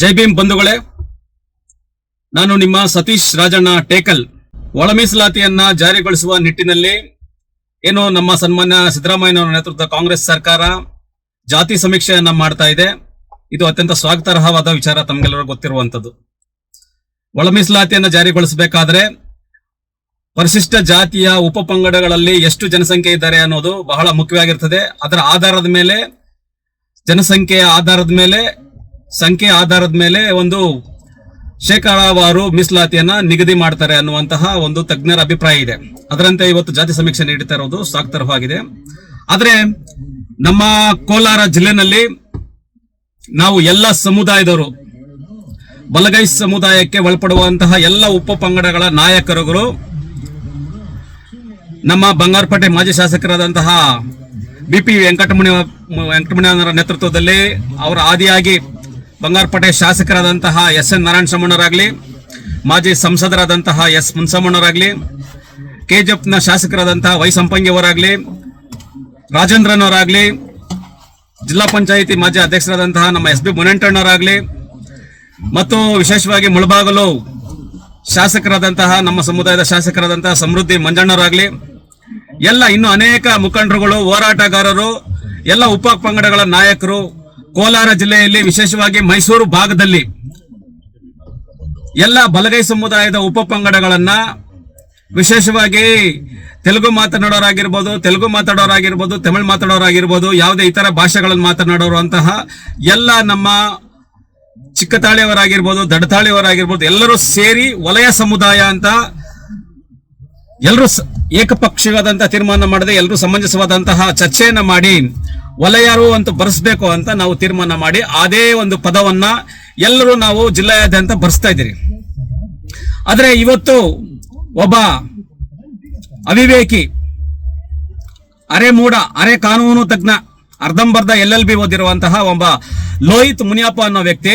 ಜೈ ಭೀಮ್ ಬಂಧುಗಳೇ, ನಾನು ನಿಮ್ಮ ಸತೀಶ್ ರಾಜಣ್ಣ ಟೇಕಲ್. ಒಳ ಮೀಸಲಾತಿಯನ್ನ ಜಾರಿಗೊಳಿಸುವ ನಿಟ್ಟಿನಲ್ಲಿ ಏನು ನಮ್ಮ ಸನ್ಮಾನ್ಯ ಸಿದ್ದರಾಮಯ್ಯನವರ ನೇತೃತ್ವದ ಕಾಂಗ್ರೆಸ್ ಸರ್ಕಾರ ಜಾತಿ ಸಮೀಕ್ಷೆಯನ್ನ ಮಾಡ್ತಾ ಇದೆ. ಇದು ಅತ್ಯಂತ ಸ್ವಾಗತಾರ್ಹವಾದ ವಿಚಾರ ತಮಗೆಲ್ಲರೂ ಗೊತ್ತಿರುವಂತದ್ದು ಒಳ ಮೀಸಲಾತಿಯನ್ನ ಜಾರಿಗೊಳಿಸಬೇಕಾದ್ರೆ ಪರಿಶಿಷ್ಟ ಜಾತಿಯ ಉಪ ಪಂಗಡಗಳಲ್ಲಿ ಎಷ್ಟು ಜನಸಂಖ್ಯೆ ಇದ್ದಾರೆ ಅನ್ನೋದು ಬಹಳ ಮುಖ್ಯವಾಗಿರ್ತದೆ. ಅದರ ಆಧಾರದ ಮೇಲೆ, ಜನಸಂಖ್ಯೆಯ ಆಧಾರದ ಮೇಲೆ ಸಂಖ್ಯೆ ಆಧಾರದ ಮೇಲೆ ಒಂದು ಶೇಕಡಾವಾರು ಮೀಸಲಾತಿಯನ್ನ ನಿಗದಿ ಮಾಡ್ತಾರೆ ಅನ್ನುವಂತಹ ಒಂದು ತಜ್ಞರ ಅಭಿಪ್ರಾಯ ಇದೆ. ಅದರಂತೆ ಇವತ್ತು ಜಾತಿ ಸಮೀಕ್ಷೆ ನೀಡುತ್ತಾ ಇರೋದು ಸಾಕ್ತರವಾಗಿದೆ ಆದರೆ ನಮ್ಮ ಕೋಲಾರ ಜಿಲ್ಲೆನಲ್ಲಿ ನಾವು ಎಲ್ಲ ಸಮುದಾಯದವರು, ಬಲಗೈ ಸಮುದಾಯಕ್ಕೆ ಒಳಪಡುವಂತಹ ಎಲ್ಲ ಉಪ ಪಂಗಡಗಳ ನಾಯಕರುಗಳು, ನಮ್ಮ ಬಂಗಾರಪೇಟೆ ಮಾಜಿ ಶಾಸಕರಾದಂತಹ ಬಿ ಪಿ ವೆಂಕಟಮಣಿ ವೆಂಕಟಮಣಿಯವರ ನೇತೃತ್ವದಲ್ಲಿ ಅವರ ಆದಿಯಾಗಿ ಬಂಗಾರಪೇಟೆ ಶಾಸಕರಾದಂತಹ ಎಸ್ ಎನ್ ನಾರಾಯಣ ಸಮಣ್ಣರಾಗ್ಲಿ, ಮಾಜಿ ಸಂಸದರಾದಂತಹ ಎಸ್ ಮುನ್ಸಮ್ಮಣ್ಣವರಾಗಲಿ ನ ಶಾಸಕರಾದಂತಹ ವೈ ಸಂಪಂಗಿಯವರಾಗಲಿ ರಾಜೇಂದ್ರನವರಾಗಲಿ, ಜಿಲ್ಲಾ ಪಂಚಾಯಿತಿ ಮಾಜಿ ಅಧ್ಯಕ್ಷರಾದಂತಹ ನಮ್ಮ ಎಸ್ ಬಿ ಮುನೆಂಟಣ್ಣವರಾಗಲಿ ಮತ್ತು ವಿಶೇಷವಾಗಿ ಮುಳಬಾಗಲು ಶಾಸಕರಾದಂತಹ ನಮ್ಮ ಸಮುದಾಯದ ಶಾಸಕರಾದಂತಹ ಸಮೃದ್ಧಿ ಮಂಜಣ್ಣವರಾಗಲಿ, ಎಲ್ಲ ಇನ್ನು ಅನೇಕ ಮುಖಂಡರುಗಳು, ಹೋರಾಟಗಾರರು, ಎಲ್ಲ ಉಪ ಪಂಗಡಗಳ ನಾಯಕರು ಕೋಲಾರ ಜಿಲ್ಲೆಯಲ್ಲಿ, ವಿಶೇಷವಾಗಿ ಮೈಸೂರು ಭಾಗದಲ್ಲಿ ಎಲ್ಲ ಬಲಗೈ ಸಮುದಾಯದ ಉಪ ಪಂಗಡಗಳನ್ನ ವಿಶೇಷವಾಗಿ ತೆಲುಗು ಮಾತನಾಡೋರಾಗಿರ್ಬೋದು, ತೆಲುಗು ಮಾತಾಡೋರಾಗಿರ್ಬೋದು ತಮಿಳು ಮಾತಾಡೋರಾಗಿರ್ಬೋದು ಯಾವುದೇ ಇತರ ಭಾಷೆಗಳನ್ನು ಮಾತನಾಡೋರು ಅಂತಹ ಎಲ್ಲ ನಮ್ಮ ಚಿಕ್ಕತಾಳಿಯವರಾಗಿರ್ಬೋದು ದಡತಾಳಿಯವರಾಗಿರ್ಬೋದು ಎಲ್ಲರೂ ಸೇರಿ ವಲಯ ಸಮುದಾಯ ಅಂತ ಎಲ್ಲರೂ ಏಕಪಕ್ಷೀಯವಾದಂತಹ ತೀರ್ಮಾನ ಮಾಡದೆ, ಎಲ್ಲರೂ ಸಮಂಜಸವಾದಂತಹ ಚರ್ಚೆಯನ್ನು ಮಾಡಿ ವಲಯರು ಅಂತ ಬರೆಸ್ಬೇಕು ಅಂತ ನಾವು ತೀರ್ಮಾನ ಮಾಡಿ ಅದೇ ಒಂದು ಪದವನ್ನ ಎಲ್ಲರೂ ನಾವು ಜಿಲ್ಲೆಯಾದ್ಯಂತ ಬರೆಸ್ತಾ ಇದ್ದೀರಿ. ಆದರೆ ಇವತ್ತು ಒಬ್ಬ ಅವಿವೇಕಿ ಅರೆ ಮೂಡ ಅರೆ ಕಾನೂನು ತಜ್ಞ, ಅರ್ಧಂಬರ್ಧ ಎಲ್ ಎಲ್ ಬಿ ಓದಿರುವಂತಹ ಒಬ್ಬ ಲೋಹಿತ್ ಮುನಿಯಪ್ಪ ಅನ್ನೋ ವ್ಯಕ್ತಿ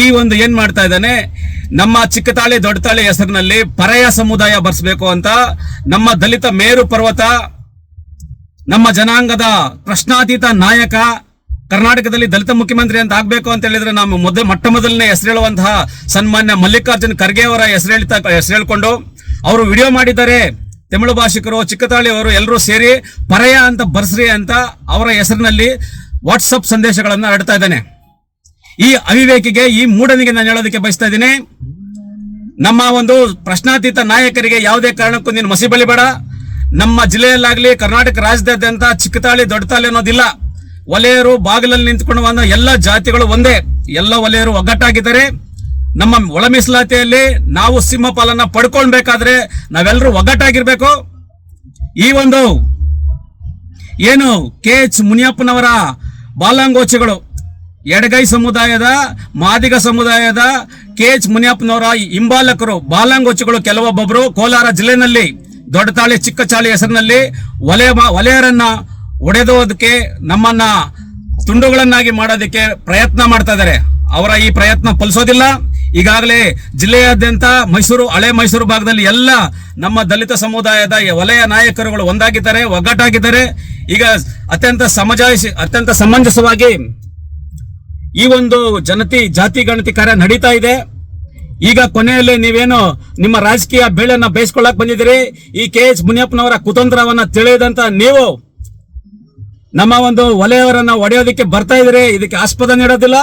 ಈ ಒಂದು ಏನ್ ಮಾಡ್ತಾ ಇದ್ದಾನೆ, ನಮ್ಮ ಚಿಕ್ಕತಾಳಿ ದೊಡ್ಡತಾಳಿ ಹೆಸರಿನಲ್ಲಿ ಪರಯ ಸಮುದಾಯ ಬರ್ಸಬೇಕು ಅಂತ ನಮ್ಮ ದಲಿತ ಮೇರು ಪರ್ವತ ನಮ್ಮ ಜನಾಂಗದ ಪ್ರಶ್ನಾತೀತ ನಾಯಕ, ಕರ್ನಾಟಕದಲ್ಲಿ ದಲಿತ ಮುಖ್ಯಮಂತ್ರಿ ಅಂತ ಆಗ್ಬೇಕು ಅಂತ ಹೇಳಿದ್ರೆ ನಾವು ಮೊದಲ ಮೊಟ್ಟ ಮೊದಲನೇ ಹೆಸರೇಳುವಂತಹ ಸನ್ಮಾನ್ಯ ಮಲ್ಲಿಕಾರ್ಜುನ್ ಖರ್ಗೆ ಅವರ ಹೆಸರೇಳ್ತಾ ಹೆಸರೇಳ್ಕೊಂಡು ಅವರು ವಿಡಿಯೋ ಮಾಡಿದ್ದಾರೆ. ತಮಿಳು ಭಾಷಿಕರು ಚಿಕ್ಕತಾಳಿ ಅವರು ಎಲ್ಲರೂ ಸೇರಿ ಪರಯ ಅಂತ ಬರ್ಸ್ರಿ ಅಂತ ಅವರ ಹೆಸರಿನಲ್ಲಿ ವಾಟ್ಸಪ್ ಸಂದೇಶಗಳನ್ನು ಹರಡ್ತಾ ಇದ್ದಾನೆ. ಈ ಅವಿವೇಕಿಗೆ, ಈ ಮೂಢನಿಗೆ ನಾನು ಹೇಳೋದಕ್ಕೆ ಬಯಸ್ತಾ ಇದ್ದೀನಿ. ನಮ್ಮ ಒಂದು ಪ್ರಶ್ನಾತೀತ ನಾಯಕರಿಗೆ ಯಾವುದೇ ಕಾರಣಕ್ಕೂ ನೀನು ಮಸಿ ಬಳಿಬೇಡ ನಮ್ಮ ಜಿಲ್ಲೆಯಲ್ಲಾಗಲಿ ಕರ್ನಾಟಕ ರಾಜ್ಯದಾದ್ಯಂತ ಚಿಕ್ಕತಾಳಿ, ದೊಡ್ಡತಾಳಿ ಅನ್ನೋದಿಲ್ಲ. ವಲಯರು ಬಾಗಿಲಲ್ಲಿ ನಿಂತ್ಕೊಂಡು ಬಂದ ಎಲ್ಲ ಜಾತಿಗಳು ಒಂದೇ. ಎಲ್ಲ ವಲಯರು ಒಗ್ಗಟ್ಟಾಗಿದ್ದಾರೆ. ನಮ್ಮ ಒಳ ಮೀಸಲಾತಿಯಲ್ಲಿ ನಾವು ಸಿಂಹಪಾಲನ್ನ ಪಡ್ಕೊಳ್ಬೇಕಾದ್ರೆ ನಾವೆಲ್ಲರೂ ಒಗ್ಗಟ್ಟಾಗಿರ್ಬೇಕು. ಈ ಒಂದು ಏನು ಕೆ ಎಚ್ ಮುನಿಯಪ್ಪನವರ ಬಾಲಾಂಗೋಚಿಗಳು, ಎಡಗೈ ಸಮುದಾಯದ, ಮಾದಿಗ ಸಮುದಾಯದ ಕೆ ಎಚ್ ಮುನಿಯಪ್ಪನವರ ಹಿಂಬಾಲಕರು, ಬಾಲಾಂಗೋಚಿಗಳು ಕೆಲವೊಬ್ಬೊಬ್ಬರು ಕೋಲಾರ ಜಿಲ್ಲೆನಲ್ಲಿ. ದೊಡ್ಡತಾಳಿ ಚಿಕ್ಕಚಾಳಿ ಹೆಸರಿನಲ್ಲಿ ವಲಯ ವಲಯರನ್ನ ಒಡೆದೋದಕ್ಕೆ ನಮ್ಮನ್ನ ತುಂಡುಗಳನ್ನಾಗಿ ಮಾಡೋದಕ್ಕೆ ಪ್ರಯತ್ನ ಮಾಡ್ತಾ ಇದ್ದಾರೆ ಅವರ ಈ ಪ್ರಯತ್ನ ಫಲಿಸೋದಿಲ್ಲ. ಈಗಾಗಲೇ ಜಿಲ್ಲೆಯಾದ್ಯಂತ ಮೈಸೂರು, ಹಳೆ ಮೈಸೂರು ಭಾಗದಲ್ಲಿ ಎಲ್ಲ ನಮ್ಮ ದಲಿತ ಸಮುದಾಯದ ವಲಯ ನಾಯಕರುಗಳು ಒಂದಾಗಿದ್ದಾರೆ, ಒಗ್ಗಟ್ಟಾಗಿದ್ದಾರೆ. ಈಗ ಅತ್ಯಂತ ಸಮಜಾಯಿಸಿ, ಅತ್ಯಂತ ಸಮಂಜಸವಾಗಿ ಈ ಒಂದು ಜನತಿ, ಜಾತಿ, ಗಣತಿ ಕಾರ್ಯ ನಡೀತಾ ಇದೆ. ಈಗ ಕೊನೆಯಲ್ಲಿ ನೀವೇನು ನಿಮ್ಮ ರಾಜಕೀಯ ಬೇಳೆಯನ್ನ ಬೇಯಿಸ್ಕೊಳ್ಳಕ್ ಬಂದಿದ್ದೀರಿ? ಈ ಕೆ ಎಚ್ ಮುನಿಯಪ್ಪನವರ ಕುತಂತ್ರವನ್ನ ತಿಳಿಯದಂತ ನೀವು ನಮ್ಮ ಒಂದು ವಲಯವರನ್ನ ಒಡೆಯೋದಕ್ಕೆ ಬರ್ತಾ ಇದ್ದೀರಿ. ಇದಕ್ಕೆ ಆಸ್ಪದ ನೀಡೋದಿಲ್ಲ.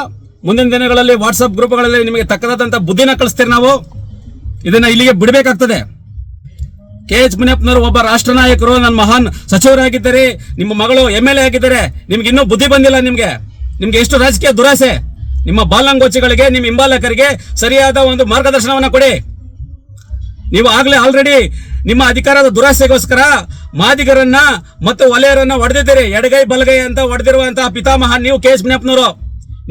ಮುಂದಿನ ದಿನಗಳಲ್ಲಿ ವಾಟ್ಸಪ್ ಗ್ರೂಪ್ಗಳಲ್ಲಿ ನಿಮಗೆ ತಕ್ಕದಾದಂತ ಬುದ್ಧಿನ ಕಳಿಸ್ತೀರಿ ನಾವು. ಇದನ್ನ ಇಲ್ಲಿಗೆ ಬಿಡಬೇಕಾಗ್ತದೆ. ಕೆ ಎಚ್ ಮುನಿಯಪ್ಪನವರು ಒಬ್ಬ ರಾಷ್ಟ್ರ ನಾಯಕರು, ನನ್ನ ಮಹಾನ್ ಸಚಿವರಾಗಿದ್ದಾರೆ. ನಿಮ್ಮ ಮಗಳು ಎಂ ಎಲ್ ಎ ಆಗಿದ್ದಾರೆ. ನಿಮ್ಗೆ ಇನ್ನೂ ಬುದ್ಧಿ ಬಂದಿಲ್ಲ ನಿಮ್ಗೆ. ನಿಮ್ಗೆ ಎಷ್ಟು ರಾಜಕೀಯ ದುರಾಸೆ. ನಿಮ್ಮ ಬಾಲಂಗೋಚಿಗಳಿಗೆ, ನಿಮ್ಮ ಹಿಂಬಾಲಕರಿಗೆ ಸರಿಯಾದ ಒಂದು ಮಾರ್ಗದರ್ಶನವನ್ನ ಕೊಡಿ. ನೀವು ಆಗಲೇ ಆಲ್ರೆಡಿ ನಿಮ್ಮ ಅಧಿಕಾರದ ದುರಾಸೆಗೋಸ್ಕರ ಮಾದಿಗರನ್ನ ಮತ್ತು ಒಲೆಯರನ್ನ ಹೊಡೆದಿದ್ದೀರಿ ಎಡಗೈ, ಬಲಗೈ ಅಂತ ಹೊಡೆದಿರುವಂತಹ ಪಿತಾಮಹ, ನೀವು ಕೆ ಎಸ್ ಮುನಿಯಪ್ಪನವರು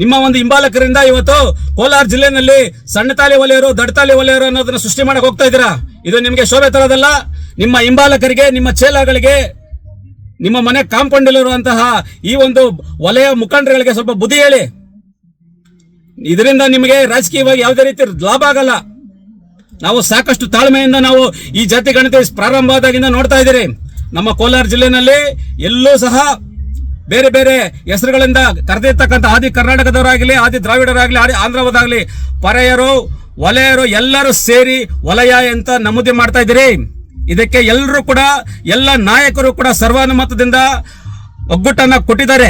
ನಿಮ್ಮ ಒಂದು ಹಿಂಬಾಲಕರಿಂದ ಇವತ್ತು ಕೋಲಾರ ಜಿಲ್ಲೆನಲ್ಲಿ ಸಣ್ಣ ತಾಲಿ ವಲಯರು ದಡತಾಲಿ ವಲಯರು ಅನ್ನೋದನ್ನ ಸೃಷ್ಟಿ ಮಾಡಕ್ ಹೋಗ್ತಾ ಇದ್ದೀರಾ? ಇದು ನಿಮಗೆ ಶೋಭೆ ತರೋದಲ್ಲ. ನಿಮ್ಮ ಹಿಂಬಾಲಕರಿಗೆ, ನಿಮ್ಮ ಚೇಲಾಗಳಿಗೆ, ನಿಮ್ಮ ಮನೆ ಕಾಂಪೌಂಡ್ ಇರುವಂತಹ ಈ ಒಂದು ವಲಯ ಮುಖಂಡರುಗಳಿಗೆ ಸ್ವಲ್ಪ ಬುದ್ಧಿ ಹೇಳಿ. ಇದರಿಂದ ನಿಮಗೆ ರಾಜಕೀಯವಾಗಿ ಯಾವುದೇ ರೀತಿ ಲಾಭ ಆಗಲ್ಲ. ನಾವು ಸಾಕಷ್ಟು ತಾಳ್ಮೆಯಿಂದ ನಾವು ಈ ಜಾತಿ ಗಣತಿ ಪ್ರಾರಂಭ ಆದಾಗಿಂದ ನೋಡ್ತಾ ಇದ್ದೀರಿ. ನಮ್ಮ ಕೋಲಾರ ಜಿಲ್ಲೆನಲ್ಲಿ ಎಲ್ಲೂ ಸಹ ಬೇರೆ ಬೇರೆ ಹೆಸರುಗಳಿಂದ ಕರೆದಿರ್ತಕ್ಕಂಥ ಆದಿ ಕರ್ನಾಟಕದವರಾಗಲಿ, ಆದಿ ದ್ರಾವಿಡರಾಗಲಿ, ಆದಿ ಆಂಧ್ರವದಾಗಲಿ ಪರೆಯರು ವಲಯರು ಎಲ್ಲರೂ ಸೇರಿ ವಲಯ ಅಂತ ನಮೂದಿ ಮಾಡ್ತಾ ಇದ್ದೀರಿ. ಇದಕ್ಕೆ ಎಲ್ಲರೂ ಕೂಡ, ಎಲ್ಲ ನಾಯಕರು ಕೂಡ ಸರ್ವಾನುಮತದಿಂದ ಒಗ್ಗಟ್ಟನ್ನು ಕೊಟ್ಟಿದ್ದಾರೆ.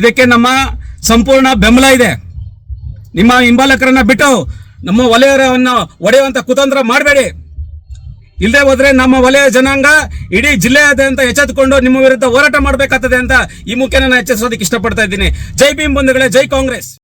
ಇದಕ್ಕೆ ನಮ್ಮ ಸಂಪೂರ್ಣ ಬೆಂಬಲ ಇದೆ. ನಿಮ್ಮ ಹಿಂಬಾಲಕರನ್ನ ಬಿಟ್ಟು ನಮ್ಮ ವಲಯವನ್ನು ಒಡೆಯುವಂತ ಕುತಂತ್ರ ಮಾಡಬೇಡಿ. ಇಲ್ಲದೆ ಹೋದ್ರೆ ನಮ್ಮ ವಲಯ ಜನಾಂಗ ಇಡೀ ಜಿಲ್ಲೆಯಾದ್ಯಂತ ಎಚ್ಚೆತ್ತುಕೊಂಡು ನಿಮ್ಮ ವಿರುದ್ಧ ಹೋರಾಟ ಮಾಡಬೇಕಾಗ್ತದೆ ಅಂತ ಈ ಮುಖ್ಯನ ನಾನು ಎಚ್ಚರಿಸೋದಕ್ಕೆ ಇಷ್ಟಪಡ್ತಾ ಇದ್ದೀನಿ. ಜೈ ಭೀಮ್ ಬಂಧುಗಳೇ, ಜೈ ಕಾಂಗ್ರೆಸ್.